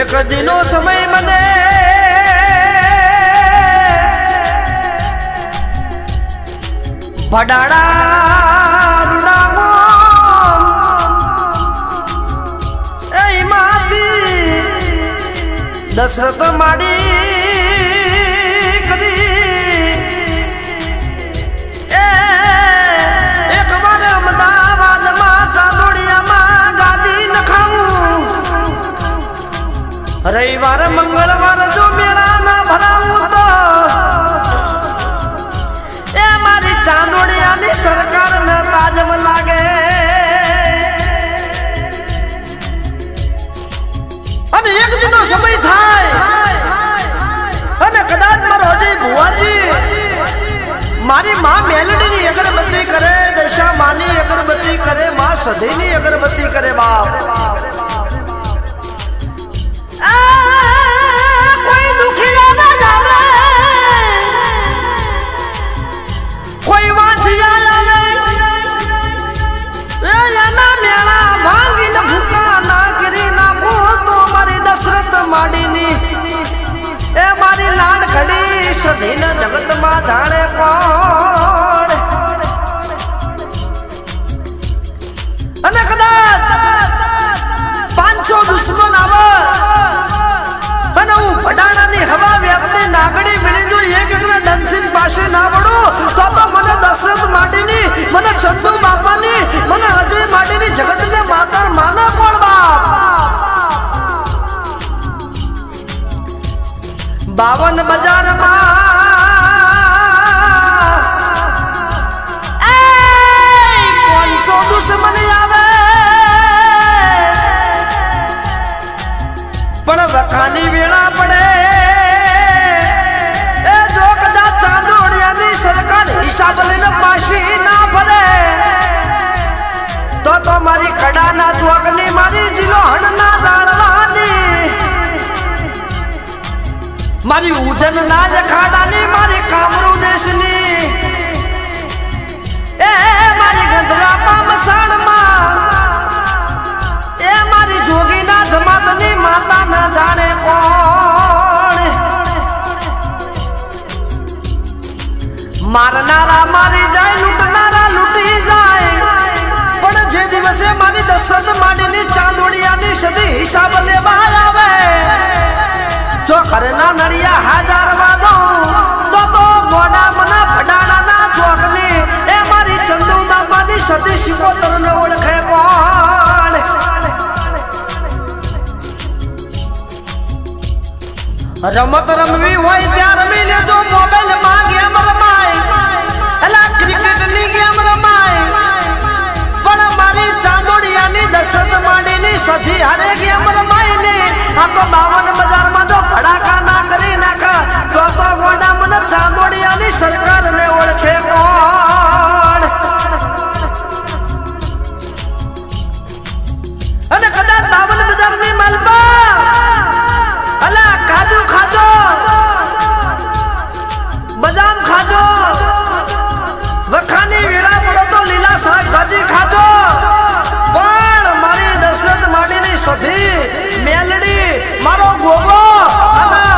એક દિનો સમય મને. ભડાડા દશરથ માડી. રવિવાર, મંગળવાર જો મેળા ના ભરાવું તો એ મારી ચાંદોડિયાની સરકાર ને તાજમ લાગે. અને એક દિનો સમય થાય, અને કદાચ મારો અજય ભુવાજી, મારી માં મેલડીની અગરબત્તી કરે દશા માની અગરબત્તી કરે, માં સધીની અગરબત્તી કરે બાપ. સધીને જગતમાં જાણે કોણ? અને કદાચ પાંચસો દુશ્મન આવે અને હું ભડાણાની હવા વ્યાપતી નાગડી મિલી જો એક એકને ડંસિંગ પાસે ના વળું, તો તો મને દશરથ માટીની, મને ચંદુ બાપાની, મને અજય માટીની હિસાબ પાછી ના ભરે તો તો મારી કડાના ચોકની મારી જીલો હણના દાળવાની મારી ઉજન ના જખાડાની મારી કામરૂ દેશની. એ મારી ગંધરાપા મસાણમાં એ મારી જોગીના જમાતની માતા ના જાણે કોણ મારનારા મારી જાય લૂંટનારા લૂંટી જાય. પણ જે દિવસે મારી દશરથ માડીની ચાંદોડિયાની સદી હિસાબ લેવા આવે, જો ઘરના નડિયા હાજર વાદો તો તો ગોડા મના ભડાડાના ચોકની એ મારી ચંદુ બાપાની સદી શિકોતરને ઓળખે કોણ? રમત રમવી હોય ત્યાં રમી લેજો મોબાઈલમાં માંડીની સધી હરે ગેમ રમાય ને આ તો બાવન બજારમાં જો ભડાકા ના કરી નાખ. તો તો ગોડા મને ચાંદોડિયાની સરકાર ને ઓળખે કોણ? અને કદાચ બાવન બજારની માલપા. અલા કાજુ ખાજો. બદામ ખાજો. વખાની વેળા પડો તો લીલા શાકભાજી ખાજો. સધી મેલડી મારો ગોગો અને